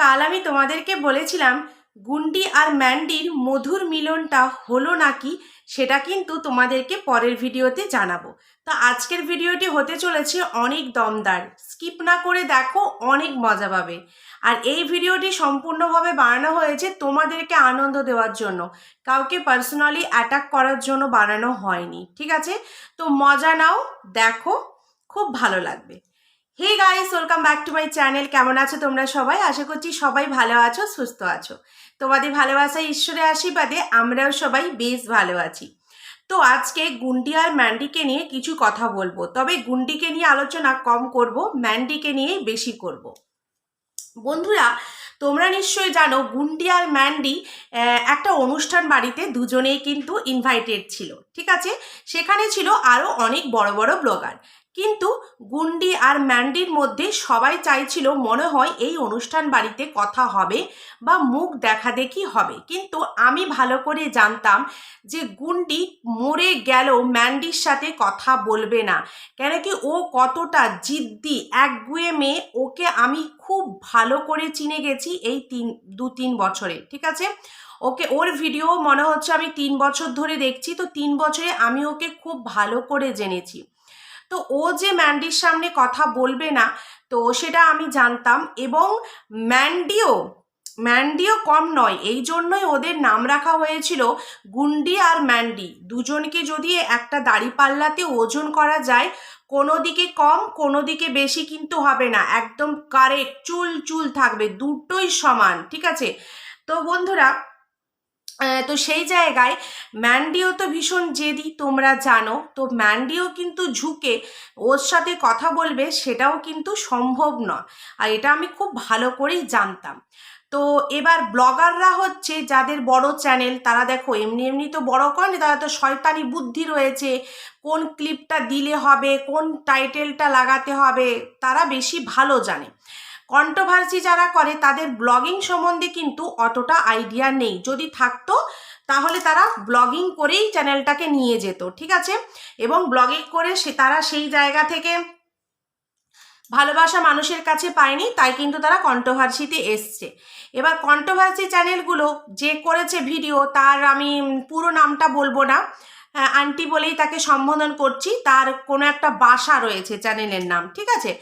কাল আমি তোমাদেরকে বলেছিলাম, গুন্ডি আর ম্যান্ডির মধুর মিলনটা হলো নাকি সেটা কিন্তু তোমাদেরকে পরের ভিডিওতে জানাব। তো আজকের ভিডিওটি হতে চলেছে অনেক দমদার। স্কিপ না করে দেখো, অনেক মজা পাবে। আর এই ভিডিওটি সম্পূর্ণভাবে বানানো হয়েছে তোমাদেরকে আনন্দ দেওয়ার জন্য। কাউকে পার্সোনালি অ্যাটাক করার জন্য বানানো হয়নি, ঠিক আছে? তো মজা নাও, দেখো, খুব ভালো লাগবে। Hey guys welcome back to my channel কেমন আছো তোমরা সবাই? আশা করছি সবাই ভালো আছো, সুস্থ আছো। তোমাদের ভালোবাসা ঈশ্বরের আশীর্বাদে আমরাও সবাই বেশ ভালো আছি। তো আজকে গুন্ডি আর ম্যান্ডিকে নিয়ে কিছু কথা বলব। তবে গুন্ডিকে নিয়ে আলোচনা কম করব, ম্যান্ডিকে নিয়ে বেশি করব। বন্ধুরা, তোমরা নিশ্চয়ই জানো, গুন্ডি আর ম্যান্ডি একটা অনুষ্ঠান বাড়িতে দুজনেই কিন্তু ইনভাইটেড ছিল। ঠিক আছে? সেখানে ছিল আরও অনেক বড় বড় ব্লগার কিন্তু গুন্ডি আর ম্যান্ডির মধ্যে সবাই চাইছিল মনে হয় এই অনুষ্ঠান বাড়িতে কথা হবে বা মুখ দেখা দেখি হবে। কিন্তু আমি ভালো করে জানতাম যে গুন্ডি মরে গেল ম্যান্ডির সাথে কথা বলবে না। কেন কি ও কতটা জিদ্দি, একগুয়ে মেয়ে, ওকে আমি খুব ভালো করে চিনে গেছি এই তিন, দু তিন বছরে, ঠিক আছে? ওকে, ওর ভিডিও মনে হচ্ছে আমি তিন বছর ধরে দেখছি, তো তিন বছরে আমি ওকে খুব ভালো করে জেনেছি। তো ও যে ম্যান্ডির সামনে কথা বলবে না, তো সেটা আমি জানতাম এবং ম্যান্ডিও ম্যান্ডিও কম নয়, এই জন্যই ওদের নাম রাখা হয়েছিল গুন্ডি আর ম্যান্ডি দুজনকে যদি একটা দাড়িপাল্লাতে ওজন করা যায়, কোনো দিকে কম, কোনো দিকে বেশি কিন্তু হবে না, একদম কারেক্ট চুল চুল থাকবে, দুটোই সমান, ঠিক আছে? তো বন্ধুরা তো সেই জায়গায় ম্যান্ডিও তো ভীষণ জেদি, তোমরা জানো। তো ম্যান্ডিও কিন্তু ঝুঁকে, ওর সাথে কথা বলবে সেটাও কিন্তু সম্ভব নয়। আর এটা আমি খুব ভালো করেই জানতাম। তো এবার ব্লগাররা হচ্ছে, যাদের বড় চ্যানেল, তারা দেখো, এমনি এমনি তো বড় করেনি তারা তো শয়তানি বুদ্ধি রয়েছে। কোন ক্লিপটা দিলে হবে, কোন টাইটেলটা লাগাতে হবে, তারা বেশি ভালো জানে। কন্ট্রোভার্সি যারা করে, তাদের ব্লগিং সম্বন্ধে কিন্তু অতটা আইডিয়া নেই। যদি থাকতো, তাহলে তারা ব্লগিং করেই চ্যানেলটাকে নিয়ে যেত, ঠিক আছে? এবং ব্লগিং করে সে, তারা সেই জায়গা থেকে ভালোবাসা মানুষের কাছে পায়নি, তাই কিন্তু তারা কন্ট্রোভার্সিতে এসছে। এবার কন্ট্রোভার্সি চ্যানেলগুলো যে করেছে ভিডিও তার আমি পুরো নামটা বলব না। আন্টি বলেই তাকে সম্বোধন করছি। তার কোনো একটা বাসা রয়েছে চ্যানেলের নাম, ঠিক আছে?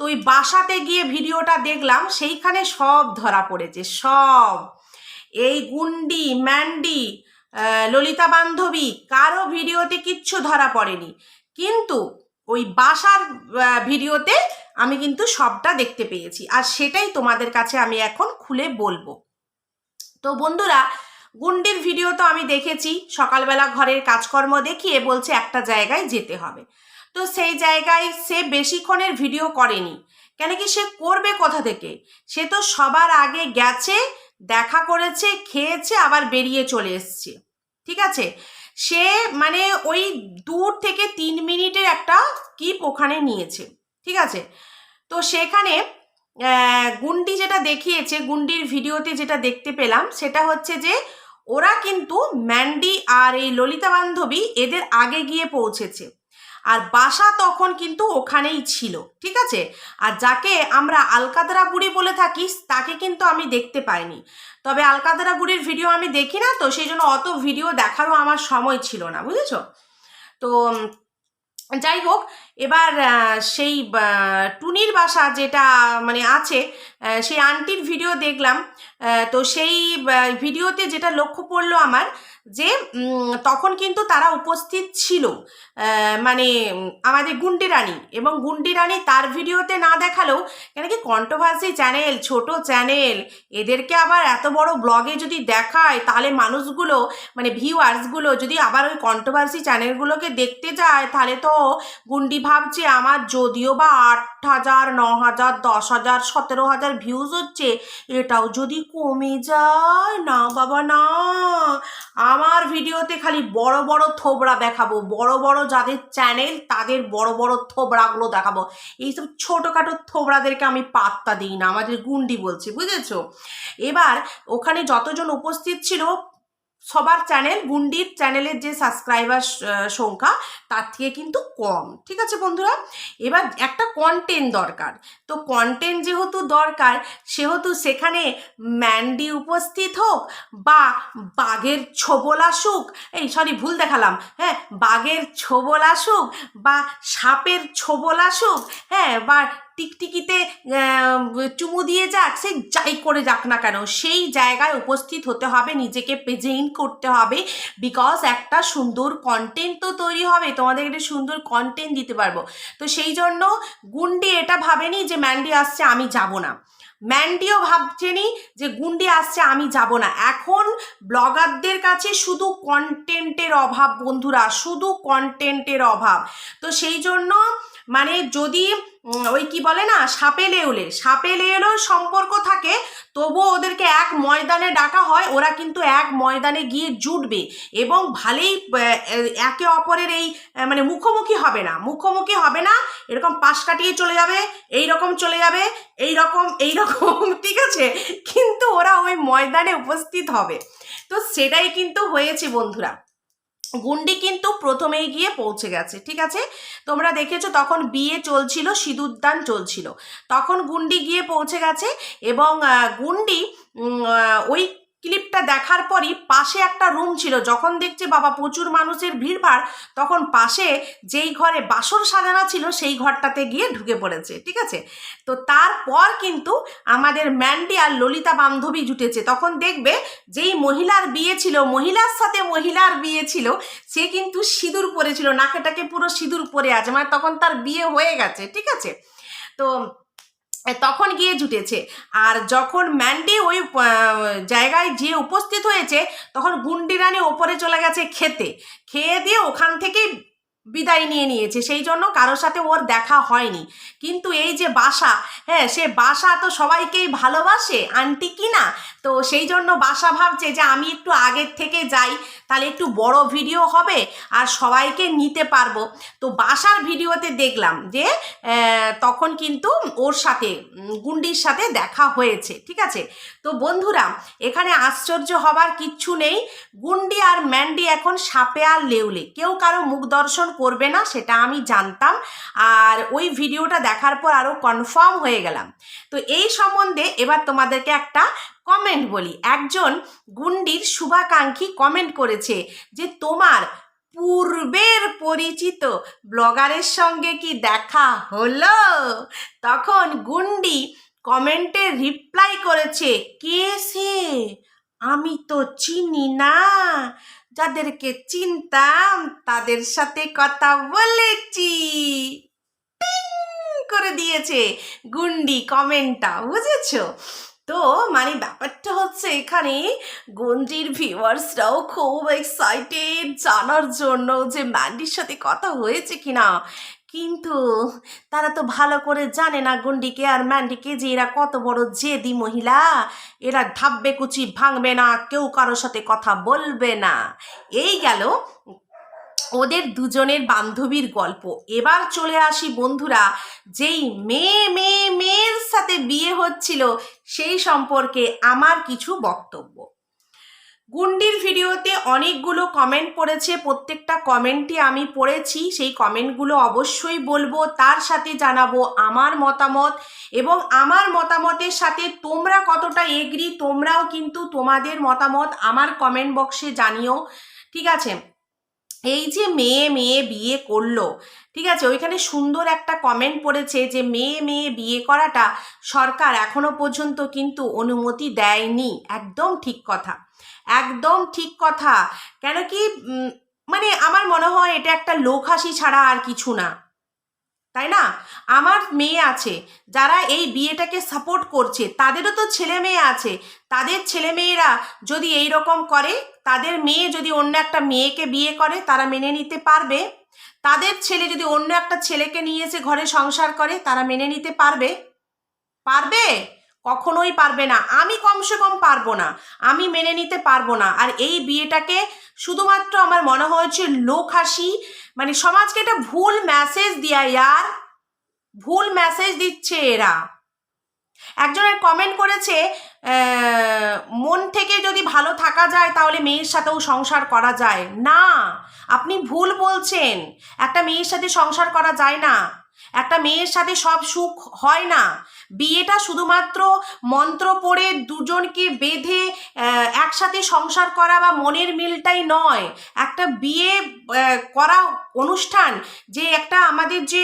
তো ওই বাসাতে গিয়ে ভিডিওটা দেখলাম, সেইখানে সব ধরা পড়েছে, সব। এই গুন্ডি, ম্যান্ডি ললিতা বান্ধবী, কারও ভিডিওতে কিচ্ছু ধরা পড়েনি। কিন্তু ওই বাসার ভিডিওতে আমি কিন্তু সবটা দেখতে পেয়েছি। আর সেটাই তোমাদের কাছে আমি এখন খুলে বলব। তো বন্ধুরা, গুন্ডির ভিডিও তো আমি দেখেছি, সকালবেলা ঘরের কাজকর্ম দেখিয়ে বলছে একটা জায়গায় যেতে হবে। তো সেই জায়গায় সে বেশিক্ষণের ভিডিও করেনি। কেন কি সে করবে কোথা থেকে? সে তো সবার আগে গেছে, দেখা করেছে, খেয়েছে, আবার বেরিয়ে চলে এসছে। ঠিক আছে? সে মানে ওই দূর থেকে তিন মিনিটের একটা কিপ ওখানে নিয়েছে। ঠিক আছে? তো সেখানে গুন্ডি যেটা দেখিয়েছে, গুন্ডির ভিডিওতে যেটা দেখতে পেলাম, সেটা হচ্ছে যে ওরা কিন্তু ম্যান্ডি আর এই ললিতা বান্ধবী এদের আগে গিয়ে পৌঁছেছে। আর বাসা তখন কিন্তু ওখানেই ছিল, ঠিক আছে? আর যাকে আমরা আলকাদরা বুড়ি বলে থাকি, তাকে কিন্তু আমি দেখতে পাইনি। তবে আলকাদরা বুড়ির ভিডিও আমি দেখি না তো, সেই জন্য অত ভিডিও দেখারও আমার সময় ছিল না, বুঝেছ? তো যাই হোক এবার সেই টুনির বাসা যেটা মানে আছে সেই আন্টির ভিডিও দেখলাম। তো সেই ভিডিওতে যেটা লক্ষ্য পড়ল আমার, যে তখন কিন্তু তারা উপস্থিত ছিল। মানে আমাদের গুন্ডি রানী এবং গুন্ডি রানী তার ভিডিওতে না দেখালেও, কেন কি কন্ট্রোভার্সি চ্যানেল ছোট চ্যানেল এদেরকে আবার এত বড় ব্লগে যদি দেখায়, তাহলে মানুষগুলো মানে ভিউয়ার্সগুলো যদি আবার ওই কন্ট্রোভার্সি চ্যানেলগুলোকে দেখতে যায়, তাহলে তো গুন্ডি ভাবছে আমার যদিও বা আট হাজার, ন হাজার, দশ হাজার, সতেরো হাজার ভিউজ হচ্ছে, এটাও যদি কমে যায়, না বাবা, না। আমার ভিডিওতে খালি বড় বড় থোবড়া দেখাবো, বড় বড় যাদের চ্যানেল তাদের বড় বড় থোবড়াগুলো দেখাবো। এইসব ছোটোখাটো থোবড়াদেরকে আমি পাত্তা দিই না, আমাদের গুন্ডি বলছি, বুঝেছ? এবার ওখানে যতজন উপস্থিত ছিল সবার চ্যানেল গুন্ডির চ্যানেলের যে সাবস্ক্রাইবার সংখ্যা, তার থেকে কিন্তু কম। ঠিক আছে বন্ধুরা? এবার একটা কন্টেন্ট দরকার। তো কন্টেন্ট যেহেতু দরকার, সেহেতু সেখানে ম্যান্ডি উপস্থিত হোক বা বাঘের ছোবল আসুক, এই সরি ভুল দেখালাম হ্যাঁ বাঘের ছোবল আসুক বা সাপের ছোবল আসুক হ্যাঁ বা টিকটিকিতে চুমু দিয়ে যাক, সে যাই করে যাক না কেন, সেই জায়গায় উপস্থিত হতে হবে, নিজেকে প্রেজেন্ট করতে হবে বিকজ একটা সুন্দর কন্টেন্ট তো তৈরি হবে, তোমাদের একটা সুন্দর কন্টেন্ট দিতে পারব। তো সেই জন্য গুন্ডি এটা ভাবেনি যে ম্যান্ডি আসছে, আমি যাব না। ম্যান্ডিও ভাবছেনি যে গুন্ডি আসছে, আমি যাব না। এখন ব্লগারদের কাছে শুধু কন্টেন্টের অভাব, বন্ধুরা, শুধু কন্টেন্টের অভাব। তো সেই জন্য মানে যদি ওই কি বলে না? সাপে লেউলে। সাপে লেউলেও সম্পর্ক থাকে, তবুও ওদেরকে এক ময়দানে ডাকা হয়, ওরা কিন্তু এক ময়দানে গিয়ে জুটবে এবং ভালোই একে অপরের এই মানে মুখোমুখি হবে না। মুখোমুখি হবে না, এরকম পাশ কাটিয়ে চলে যাবে এই রকম চলে যাবে এই রকম এই রকম ঠিক আছে? কিন্তু ওরা ওই ময়দানে উপস্থিত হবে। তো সেটাই কিন্তু হয়েছে বন্ধুরা। গুন্ডি কিন্তু প্রথমেই গিয়ে পৌঁছে গেছে, ঠিক আছে? তোমরা দেখেছ তখন বিয়ে চলছিল, সিঁদুরদান চলছিল। তখন গুন্ডি গিয়ে পৌঁছে গেছে এবং গুন্ডি ওই ক্লিপটা দেখার পরই পাশে একটা রুম ছিল। যখন দেখছে বাবা প্রচুর মানুষের ভিড়ভাড়, তখন পাশে যেই ঘরে বাসর সাজানো ছিল, সেই ঘরটাতে গিয়ে ঢুকে পড়েছে, ঠিক আছে? তো তারপর কিন্তু আমাদের ম্যান্ডি আর ললিতা বান্ধবী জুটেছে। তখন দেখবে যেই মহিলার বিয়ে ছিল, মহিলার সাথে মহিলার বিয়ে ছিল, সে কিন্তু সিঁদুর পরেছিল। নাকেটাকে পুরো সিঁদুর পরে আছে। মানে তখন তার বিয়ে হয়ে গেছে, ঠিক আছে? তো তখন গিয়ে জুটেছে। আর যখন ম্যান্ডি ওই জায়গায় যে উপস্থিত হয়েছে, তখন গুন্ডিরানি ওপরে চলে গেছে খেতে। খেয়ে দিয়ে ওখান থেকেই বিদায় নিয়ে নিয়েছে। সেই জন্য কারোর সাথে ওর দেখা হয়নি। কিন্তু এই যে বাসা হ্যাঁ সে বাসা তো সবাইকেই ভালোবাসে, আন্টি কি না? তো সেই জন্য বাসা ভাবছে যে আমি একটু আগের থেকে যাই, তাহলে একটু বড় ভিডিও হবে আর সবাইকে নিতে পারব। তো বাসার ভিডিওতে দেখলাম যে তখন কিন্তু ওর সাথে গুন্ডির সাথে দেখা হয়েছে, ঠিক আছে? তো বন্ধুরা, এখানে আশ্চর্য হবার কিচ্ছু নেই। গুন্ডি আর ম্যান্ডি এখন সাপে আর লেউলে। কেউ কারও মুখ দর্শন করবে না, সেটা আমি জানতাম। আর ওই ভিডিওটা দেখার পর আরও কনফার্ম হয়ে গেলাম। তো এই সম্বন্ধে এবার তোমাদেরকে একটা কমেন্ট বলি। একজন গুন্ডির শুভাকাঙ্ক্ষী কমেন্ট করেছে যে, তোমার পূর্বের পরিচিত ব্লগারের সঙ্গে কি দেখা হলো? তখন গুন্ডি কমেন্টে রিপ্লাই করেছে, কে সে? আমি তো চিনি না। যাদেরকে চিনতাম তাদের সাথে কথা বলেছি। করে দিয়েছে গুন্ডি কমেন্টটা, বুঝেছ? তো মানে ব্যাপারটা হচ্ছে এখানে গঞ্জির ভিউয়ার্সরাও খুব এক্সাইটেড জানার জন্য যে ম্যান্ডির সাথে কথা হয়েছে কিনা। কিন্তু তারা তো ভালো করে জানে না গুন্ডিকে আর ম্যান্ডিকে যে এরা কত বড় জেদি মহিলা। এরা ঢাববে কুচি ভাঙবে না, কেউ কারোর সাথে কথা বলবে না। এই গেল ওদের দুজনের বান্ধবীর গল্প। এবার চলে আসি বন্ধুরা, যেই মেয়ে মেয়ে মেয়ের সাথে বিয়ে হচ্ছিল সেই সম্পর্কে আমার কিছু বক্তব্য। গুন্ডির ভিডিওতে অনেকগুলো কমেন্ট পড়েছে, প্রত্যেকটা কমেন্টই আমি পড়েছি, সেই কমেন্টগুলো অবশ্যই বলব, তার সাথে জানাব আমার মতামত এবং আমার মতামতের সাথে তোমরা কতটা এগ্রি তোমরাও কিন্তু তোমাদের মতামত আমার কমেন্ট বক্সে জানিও, ঠিক আছে? এই যে মেয়ে মেয়ে বিয়ে করল, ঠিক আছে? ওইখানে সুন্দর একটা কমেন্ট পড়েছে যে, মেয়ে মেয়ে বিয়ে করাটা সরকার এখনও পর্যন্ত কিন্তু অনুমতি দেয়নি। একদম ঠিক কথা। একদম ঠিক কথা। কেন কি মানে আমার মনে হয় এটা একটা লোক হাসি ছাড়া আর কিছু না। তাই না? আমার মেয়ে আছে, যারা এই বিয়েটাকে সাপোর্ট করছে, তাদেরও তো ছেলে মেয়ে আছে। তাদের ছেলে মেয়েরা যদি এই রকম করে, তাদের মেয়ে যদি অন্য একটা মেয়েকে বিয়ে করে, তারা মেনে নিতে পারবে। তাদের ছেলে যদি অন্য একটা ছেলেকে নিয়ে এসে ঘরে সংসার করে, তারা মেনে নিতে পারবে। পারবে? কখনোই পারবে না। আমি কমসে কম পারব না। আমি মেনে নিতে পারব না। আর এই বিয়েটাকে শুধুমাত্র আমার মনে হয়েছে লোক হাসি মানে সমাজকে একটা ভুল মেসেজ দেয়া ইয়ার, ভুল মেসেজ দিচ্ছে এরা। একজনের কমেন্ট করেছে মন থেকে যদি ভালো থাকা যায় তাহলে মেয়ের সাথেও সংসার করা যায়। না, আপনি ভুল বলছেন। একটা মেয়ের সাথে সংসার করা যায় না। একটা মেয়ের সাথে সব সুখ হয় না। বিয়েটা শুধুমাত্র মন্ত্র পড়ে দুজনকে বেঁধে একসাথে সংসার করা বা মনের মিলটাই নয়। একটা বিয়ে করা অনুষ্ঠান যে একটা আমাদের যে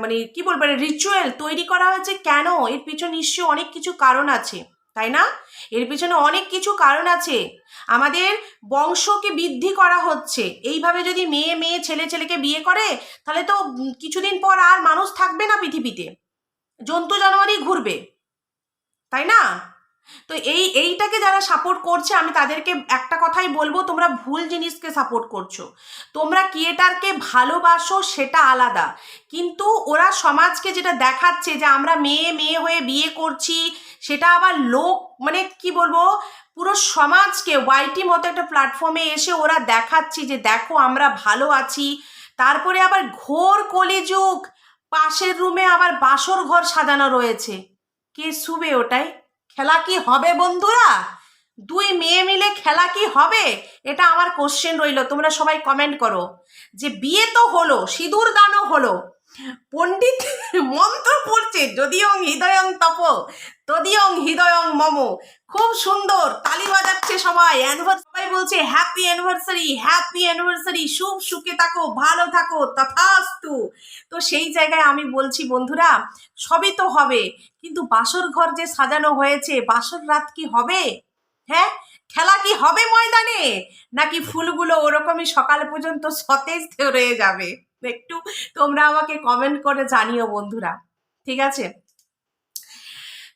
মানে কি বলব রিচুয়াল তৈরি করা হয়েছে কেন? এর পিছনে নিশ্চয়ই অনেক কিছু কারণ আছে, তাই না? এর পিছনে অনেক কিছু কারণ আছে। আমাদের বংশকে বৃদ্ধি করা হচ্ছে। এইভাবে যদি মেয়ে মেয়ে, ছেলে, ছেলেকে বিয়ে করে, তাহলে তো কিছুদিন পর আর মানুষ থাকবে না পৃথিবীতে। জন্তু জানোয়ারই ঘুরবে, তাই না? তো এই, এইটাকে যারা সাপোর্ট করছে, আমি তাদেরকে একটা কথাই বলব, তোমরা ভুল জিনিসকে সাপোর্ট করছ। তোমরা ক্রিয়েটারকে ভালোবাসো, সেটা আলাদা। কিন্তু ওরা সমাজকে যেটা দেখাচ্ছে যে আমরা মেয়ে মেয়ে হয়ে বিয়ে করছি, সেটা আবার লোক মানে কি বলব, পুরো সমাজকে ওয়াইটি মতো একটা প্ল্যাটফর্মে এসে ওরা দেখাচ্ছি যে দেখো আমরা ভালো আছি। তারপরে আবার ঘোর কলিযুগ পাশের রুমে আবার বাসর ঘর সাজানো রয়েছে। কে শুবে ওটাই? খেলা কি হবে বন্ধুরা? দুই মেয়ে মিলে খেলা কি হবে? এটা আমার কোশ্চেন রইল, তোমরা সবাই কমেন্ট করো। যে বিয়ে তো হলো, সিঁদুর দানও হলো। পণ্ডিত মন্ত্র পড়ছে, যদিও হৃদয়ং তপ তদিয়ং হৃদয়ং মম। খুব সুন্দর, তালি বাজাচ্ছে সবাই সবাই বলছে হ্যাপি অ্যানিভার্সারি হ্যাপি অ্যানিভার্সারি শুভ সুখে থাকো, ভালো থাকো, তথাস্তু। তো সেই জায়গায় আমি বলছি, বন্ধুরা, সবই তো হবে, কিন্তু বাসর ঘর যে সাজানো হয়েছে, বাসর রাত কি হবে? হ্যাঁ? খেলা কি হবে ময়দানে? নাকি ফুলগুলো ওরকমই সকাল পর্যন্ত সতেজ রয়ে যাবে? একটু তোমরা আমাকে কমেন্ট করে জানিও বন্ধুরা, ঠিক আছে?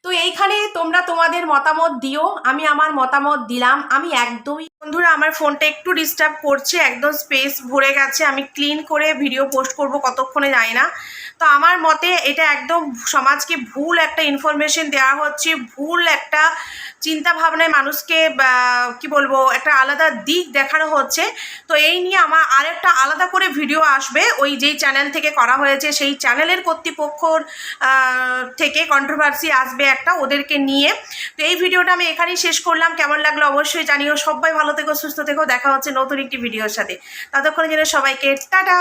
তো এইখানে তোমরা তোমাদের মতামত দিও, আমি আমার মতামত দিলাম, আমি একদমই বন্ধুরা, আমার ফোনটা একটু ডিস্টার্ব করছে, একদম স্পেস ভরে গেছে। আমি ক্লিন করে ভিডিও পোস্ট করব, কতক্ষণে যাই না। তো আমার মতে এটা একদম সমাজকে ভুল একটা ইনফরমেশন দেওয়া হচ্ছে, ভুল একটা চিন্তা ভাবনায় মানুষকে কি বলব, একটা আলাদা দিক দেখানো হচ্ছে। তো এই নিয়ে আমার আরেকটা আলাদা করে ভিডিও আসবে। ওই যেই চ্যানেল থেকে করা হয়েছে, সেই চ্যানেলের কর্তৃপক্ষর থেকে কন্ট্রোভার্সি আসবে একটা, ওদেরকে নিয়ে। তো এই ভিডিওটা আমি এখানেই শেষ করলাম। কেমন লাগল অবশ্যই জানিও। সবাই ভালো থেকো সুস্থ থেকো দেখা হচ্ছে নতুন একটি ভিডিওর সাথে। ততক্ষণে যেন সবাইকে টাটা!